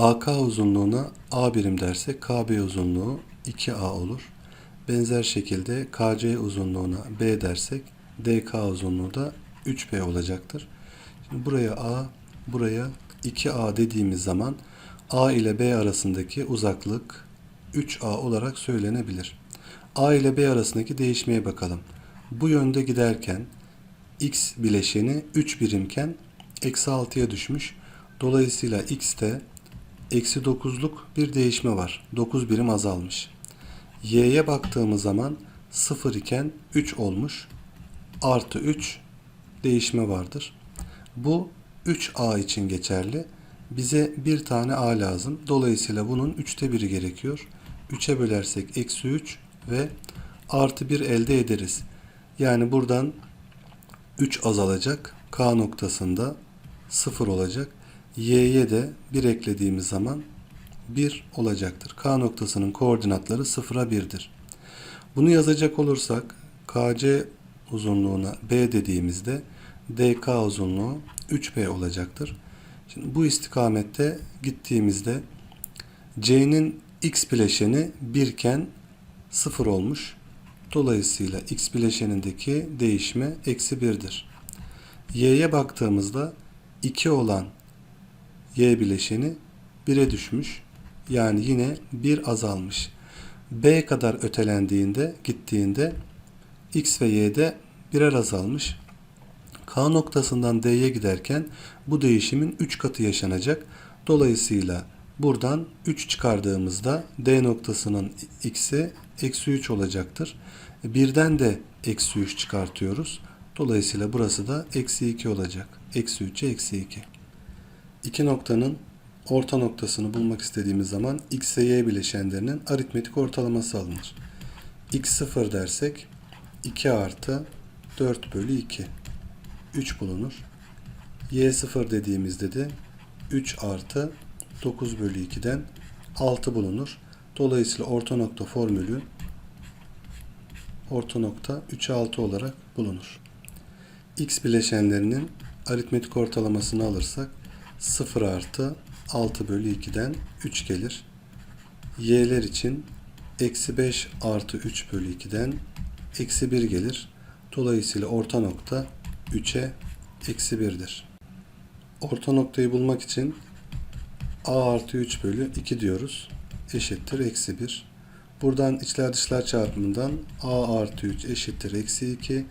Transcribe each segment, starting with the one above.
AK uzunluğuna A birim dersek KB uzunluğu 2A olur. Benzer şekilde KC uzunluğuna B dersek DK uzunluğu da 3B olacaktır. Şimdi buraya A, buraya 2A dediğimiz zaman A ile B arasındaki uzaklık 3A olarak söylenebilir. A ile B arasındaki değişmeye bakalım. Bu yönde giderken x bileşeni 3 birimken eksi 6'ya düşmüş. Dolayısıyla x'te eksi 9'luk bir değişme var. 9 birim azalmış. y'ye baktığımız zaman 0 iken 3 olmuş. Artı 3 değişme vardır. Bu 3a için geçerli. Bize bir tane a lazım. Dolayısıyla bunun 3'te 1'i gerekiyor. 3'e bölersek eksi 3 ve artı 1 elde ederiz. Yani buradan 3 azalacak. K noktasında 0 olacak. Y'ye de 1 eklediğimiz zaman 1 olacaktır. K noktasının koordinatları 0'a 1'dir. Bunu yazacak olursak KC uzunluğuna B dediğimizde DK uzunluğu 3B olacaktır. Şimdi bu istikamette gittiğimizde C'nin x bileşeni 1 iken 0 olmuş. Dolayısıyla x bileşenindeki değişme eksi 1'dir. Y'ye baktığımızda 2 olan y bileşeni 1'e düşmüş. Yani yine 1 azalmış. B kadar ötelendiğinde, gittiğinde x ve y'de birer azalmış. K noktasından D'ye giderken bu değişimin 3 katı yaşanacak. Dolayısıyla buradan 3 çıkardığımızda D noktasının x'i eksi 3 olacaktır. Birden de eksi 3 çıkartıyoruz. Dolayısıyla burası da eksi 2 olacak. Eksi 3'e eksi 2. İki noktanın orta noktasını bulmak istediğimiz zaman x ve y bileşenlerinin aritmetik ortalaması alınır. x0 dersek 2 artı 4 bölü 2. 3 bulunur. y0 dediğimizde de 3 artı 9 bölü 2'den 6 bulunur. Dolayısıyla orta nokta formülü orta nokta 3'e 6 olarak bulunur. x bileşenlerinin aritmetik ortalamasını alırsak 0 artı 6 bölü 2'den 3 gelir. Y'ler için eksi 5 artı 3 bölü 2'den eksi 1 gelir. Dolayısıyla orta nokta 3'e eksi 1'dir. Orta noktayı bulmak için a artı 3 bölü 2 diyoruz. Eşittir eksi 1. Buradan içler dışlar çarpımından a artı 3 eşittir eksi 2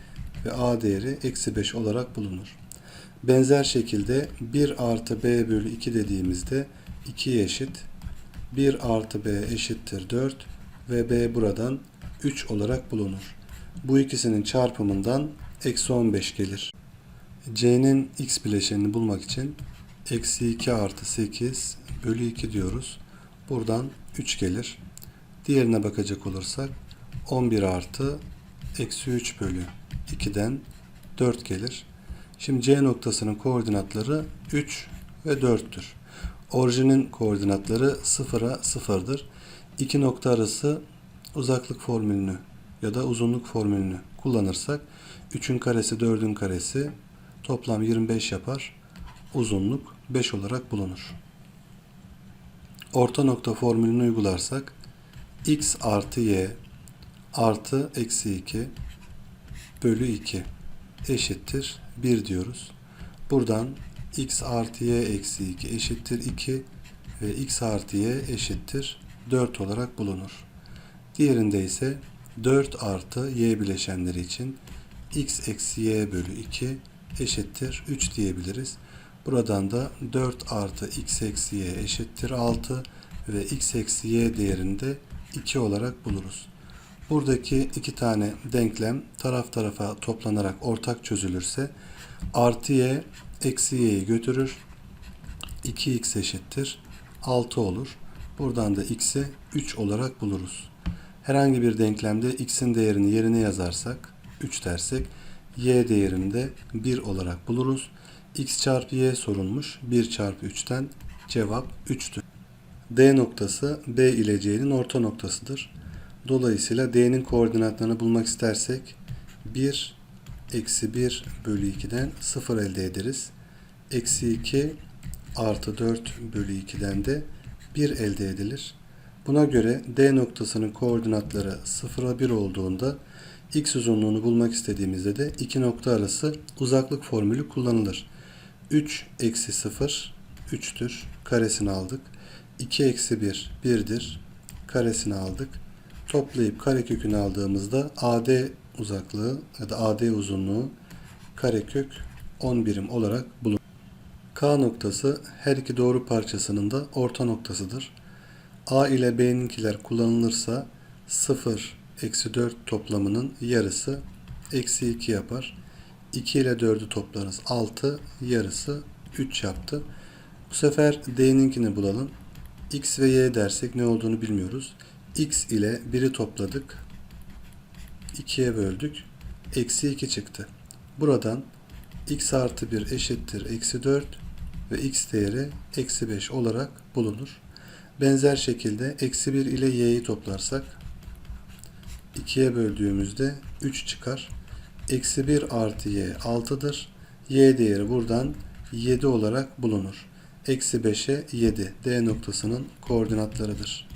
ve a değeri eksi 5 olarak bulunur. Benzer şekilde 1 artı b bölü 2 dediğimizde 2'ye eşit. 1 artı b eşittir 4 ve b buradan 3 olarak bulunur. Bu ikisinin çarpımından eksi 15 gelir. c'nin x bileşenini bulmak için eksi 2 artı 8 bölü 2 diyoruz. Buradan 3 gelir. Diğerine bakacak olursak 11 artı eksi 3 bölü 2'den 4 gelir. Şimdi C noktasının koordinatları 3 ve 4'tür. Orijinin koordinatları 0'a 0'dır. İki nokta arası uzaklık formülünü ya da uzunluk formülünü kullanırsak 3'ün karesi 4'ün karesi toplam 25 yapar. Uzunluk 5 olarak bulunur. Orta nokta formülünü uygularsak x artı y artı eksi 2 bölü 2 eşittir 1 diyoruz. Buradan x artı y eksi 2 eşittir 2 ve x artı y eşittir 4 olarak bulunur. Diğerinde ise 4 artı y bileşenleri için x eksi y bölü 2 eşittir 3 diyebiliriz. Buradan da 4 artı x eksi y eşittir 6 ve x eksi y değerini de 2 olarak buluruz. Buradaki iki tane denklem taraf tarafa toplanarak ortak çözülürse artı y eksi y'yi götürür. 2x eşittir 6 olur. Buradan da x'i 3 olarak buluruz. Herhangi bir denklemde x'in değerini yerine yazarsak 3 dersek y değerini de 1 olarak buluruz. x çarpı y sorulmuş. 1 çarpı 3'ten cevap 3'tür. D noktası B ile C'nin orta noktasıdır. Dolayısıyla D'nin koordinatlarını bulmak istersek 1 eksi 1 bölü 2'den 0 elde ederiz. Eksi 2 artı 4 bölü 2'den de 1 elde edilir. Buna göre D noktasının koordinatları 0'a 1 olduğunda x uzunluğunu bulmak istediğimizde de iki nokta arası uzaklık formülü kullanılır. 3 eksi 0 3'tür. Karesini aldık. 2 eksi 1 1'dir. Karesini aldık. Toplayıp karekökünü aldığımızda AD uzaklığı ya da AD uzunluğu karekök 10 birim olarak bulunur. K noktası her iki doğru parçasının da orta noktasıdır. A ile B'ninkiler kullanılırsa 0 eksi 4 toplamının yarısı eksi 2 yapar. 2 ile 4'ü toplarız 6 yarısı 3 yaptı. Bu sefer D'ninkini bulalım. X ve Y dersek ne olduğunu bilmiyoruz. X ile 1'i topladık. 2'ye böldük. Eksi 2 çıktı. Buradan x artı 1 eşittir eksi 4 ve x değeri eksi 5 olarak bulunur. Benzer şekilde eksi 1 ile y'yi toplarsak 2'ye böldüğümüzde 3 çıkar. Eksi 1 artı y 6'dır. y değeri buradan 7 olarak bulunur. Eksi 5'e 7 D noktasının koordinatlarıdır.